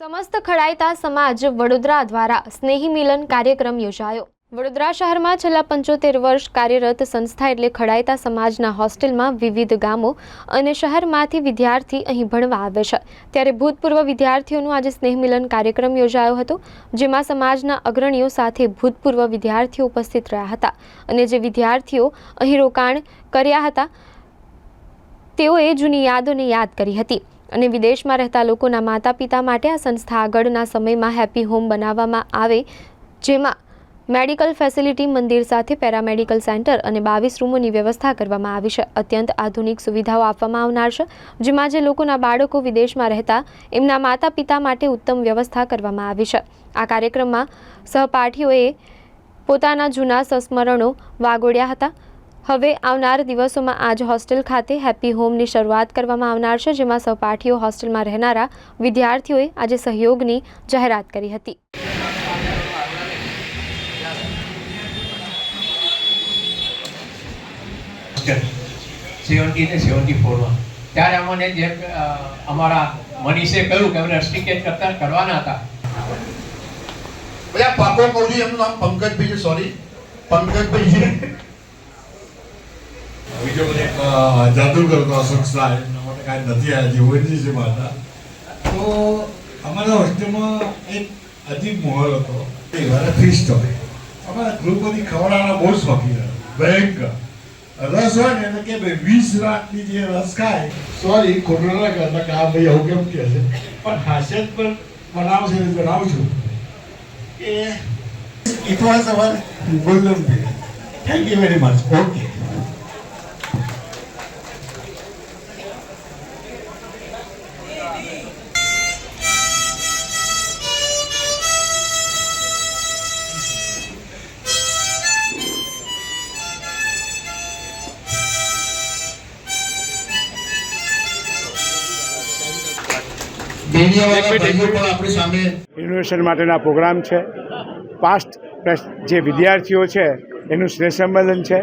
સમસ્ત ખડાયતા સમાજ વડોદરા દ્વારા સ્નેહી મિલન કાર્યક્રમ યોજાયો. વડોદરા શહેરમાં છેલ્લા પંચોતેર વર્ષ કાર્યરત સંસ્થા એટલે ખડાયતા સમાજના હોસ્ટેલમાં વિવિધ ગામો અને શહેરમાંથી વિદ્યાર્થી અહીં ભણવા આવે છે. ત્યારે ભૂતપૂર્વ વિદ્યાર્થીઓનું આજે સ્નેહ મિલન કાર્યક્રમ યોજાયો હતો, જેમાં સમાજના અગ્રણીઓ સાથે ભૂતપૂર્વ વિદ્યાર્થીઓ ઉપસ્થિત રહ્યા હતા અને જે વિદ્યાર્થીઓ અહીં રોકાણ કર્યા હતા, તેઓએ જૂની યાદોને યાદ કરી હતી. અને વિદેશમાં રહેતા લોકોના માતા પિતા માટે આ સંસ્થા આગળના સમયમાં હેપી હોમ બનાવવામાં આવે, જેમાં મેડિકલ ફેસિલિટી, મંદિર સાથે પેરામેડિકલ સેન્ટર અને બાવીસ રૂમોની વ્યવસ્થા કરવામાં આવી છે. અત્યંત આધુનિક સુવિધાઓ આપવામાં આવનાર છે, જેમાં જે લોકોના બાળકો વિદેશમાં રહેતા, એમના માતા પિતા માટે ઉત્તમ વ્યવસ્થા કરવામાં આવી છે. આ કાર્યક્રમમાં સહપાઠીઓએ પોતાના જૂના સંસ્મરણો વાગોડ્યા હતા. હવે આવનાર દિવસોમાં આજ હોસ્ટેલ ખાતે હેપી હોમની શરૂઆત કરવામાં આવનાર છે જેમાં સહપાઠીઓ હોસ્ટેલમાં રહેનારા વિદ્યાર્થીઓએ આજે સહયોગની જાહેરાત કરી હતી. સેવન્ટી ને સેવન્ટી ફોરમાં. ત્યારે અમને જે અમારા મનીષે કહ્યું કે અમને રસ્ટિકેટ કરતા કરવાના હતા. બધા પાકો કહું છું એમનું નામ પંકજભાઈ છે સોરી પંકજભાઈ છે. બીજો મને એક હતો અશોક શાહ એમના માટે કાંઈ નથી આવ્યા જે ઓએનજીસીમાં હતા તો અમારા હોસ્ટેલમાં એક અજીબ માહોલ હતો. એ વારે ફિસ્ટ હોય. અમારા ગ્રુપોથી ખવડાવવાના બહુ શોખીન હતા ભયંકર. રસ હોય ને એટલે કે ભાઈ, વીસ લાખની જે રસ ખાય, સોરી, ખોટું ના કરતા કે આ ભાઈ આવું કેમ કહે છે? પણ હાસ્યત પણ બનાવશે જણાવું છું. કે it was our golden thank you very much okay innovation માટેના પ્રોગ્રામ છે. પાસ્ટ પ્લસ જે વિદ્યાર્થીઓ છે એનું સ્નેહ સંમેલન છે.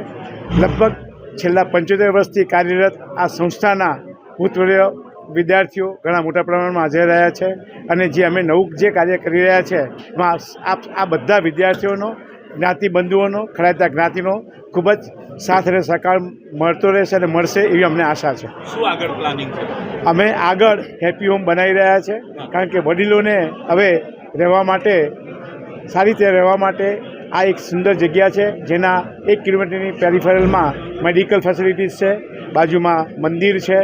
લગભગ છેલ્લા પંચોતેર વર્ષથી કાર્યરત આ સંસ્થાના ભૂતપૂર્વ વિદ્યાર્થીઓ ઘણા મોટા પ્રમાણમાં હાજર રહ્યા છે. અને જે અમે નવું જે કાર્ય કરી રહ્યા છે એમાં આ બધા વિદ્યાર્થીઓનો જ્ઞાતિ બંધુઓનો ખરાતા જ્ઞાતિનો ખૂબ જ સાથ અને સહકાર મળતો રહેશે અને મળશે એવી અમને આશા છે. શું આગળ પ્લાનિંગ છે? અમે આગળ હેપી હોમ બનાવી રહ્યા છે કારણ કે વડીલોને હવે રહેવા માટે સારી રીતે રહેવા માટે આ એક સુંદર જગ્યા છે જેના એક કિલોમીટરની પેરિફેરલમાં મેડિકલ ફેસિલિટીઝ છે બાજુમાં મંદિર છે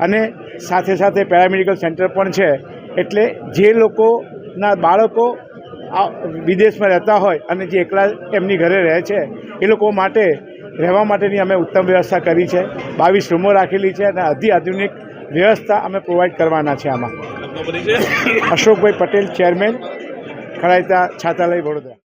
અને સાથે સાથે પેરામેડિકલ સેન્ટર પણ છે. એટલે જે લોકોના બાળકો વિદેશમાં રહેતા હોય અને જે એકલા એમની ઘરે રહે છે એ લોકો માટે રહેવા માટેની અમે ઉત્તમ વ્યવસ્થા કરી છે. બાવીસ રૂમો રાખેલી છે અને અતિ આધુનિક વ્યવસ્થા અમે પ્રોવાઈડ કરવાના છે આમાં. અશોકભાઈ પટેલ ચેરમેન ખરાયતા છાતાલય વડોદરા.